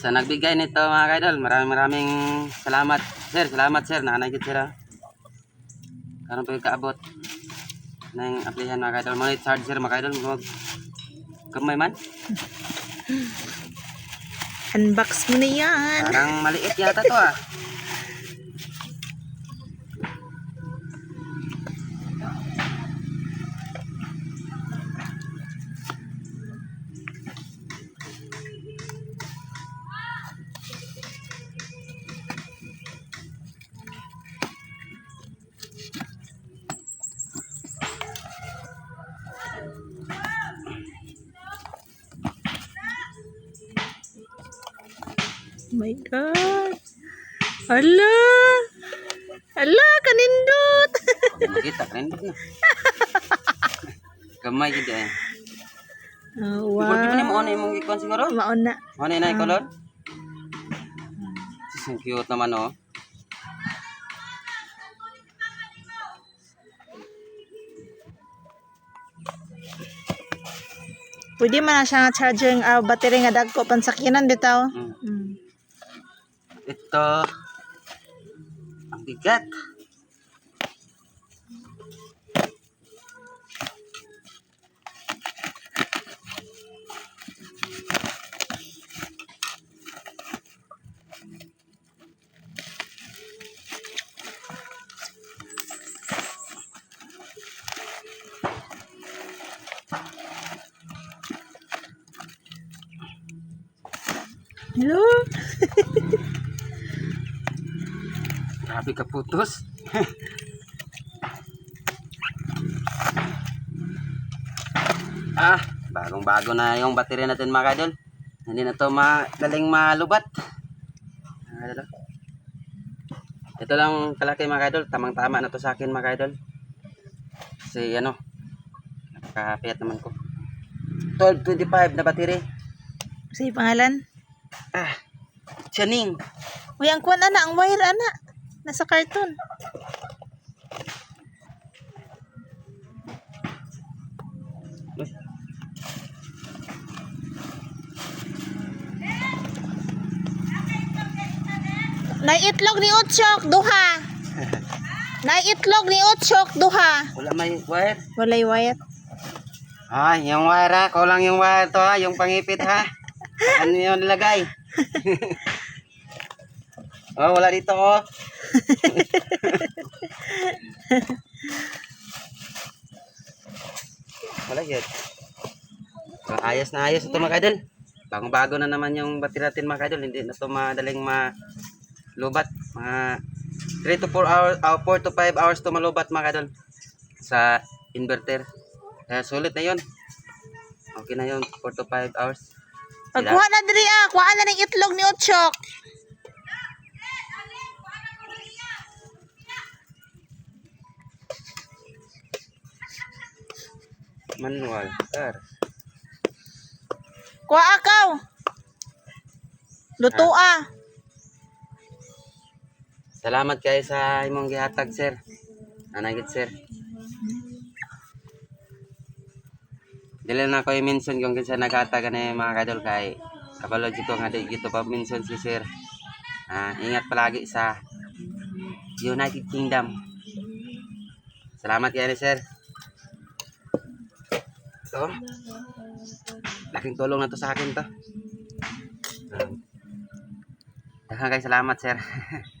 Sa nagbigay nito mga kaidol, maraming maraming salamat. Sir, salamat sir. Nanay gid sir. ah. Karon pa yung kaabot. Aplihan mga kaidol. Mga charge sir mga kaidol. Mag kamay man. Unbox mo na yan. Parang maliit yata to ah. My God. Ala. Ala, kanindot. Makita rin na. Kamay gid eh. Oh, Wow. Di ba wow. mo ano imong ikon siguro? Mauna. Ano na? Sis, ang cute naman oh. Pwede man na siya nga charger ng ah, battery nga dagko pansakinan bitaw. Mm. Mm. Ito. Ang bigat. Hello. Grabe ka putos. ah, bagong-bago na yung baterya natin mga kadol. Hindi na to madaling malubat. Kadol. Ito lang kalaki mga kadol. Tamang-tama na to sa akin mga kadol. Kasi ano, napakapiyat naman ko. 1225 na battery. Sige pangalan. Ah, Chaning. Uy, ang kuwan ana, ang wire ana. Nasa karton. Naiitlog ni Utsyok, duha. Naiitlog ni Utsyok, duha. Wala may wire. Walay wire. Ah, yung wire ha. Kulang yung wire to ha. Yung pangipit ha. Ano yung nilagay? oh, wala dito oh. Wala yun. So, ayos na ayos ito mga idol. Bagong-bago na naman yung battery natin mga idol. Hindi na ito madaling malubat. Mga 3 to 4 hours, 4 to 5 hours to malubat mga idol. Sa inverter. Kaya sulit na yun. Okay na yun, 4 to 5 hours. Pagkuha na diri ah, kuha na ng itlog ni Utsyok. Manual. Sir. Kuha akaw. Luto ah. Salamat kayo sa imong gihatag, sir. Anagit, sir. Dili na ko i-mention kung kinsa naghatag na mga kadol kay kabalo ko nga di gito pa mention si sir. Ah, ingat palagi sa United Kingdom. Salamat kayo, sir. So, laking tulong na to sa akin to. Daghang kay salamat, sir.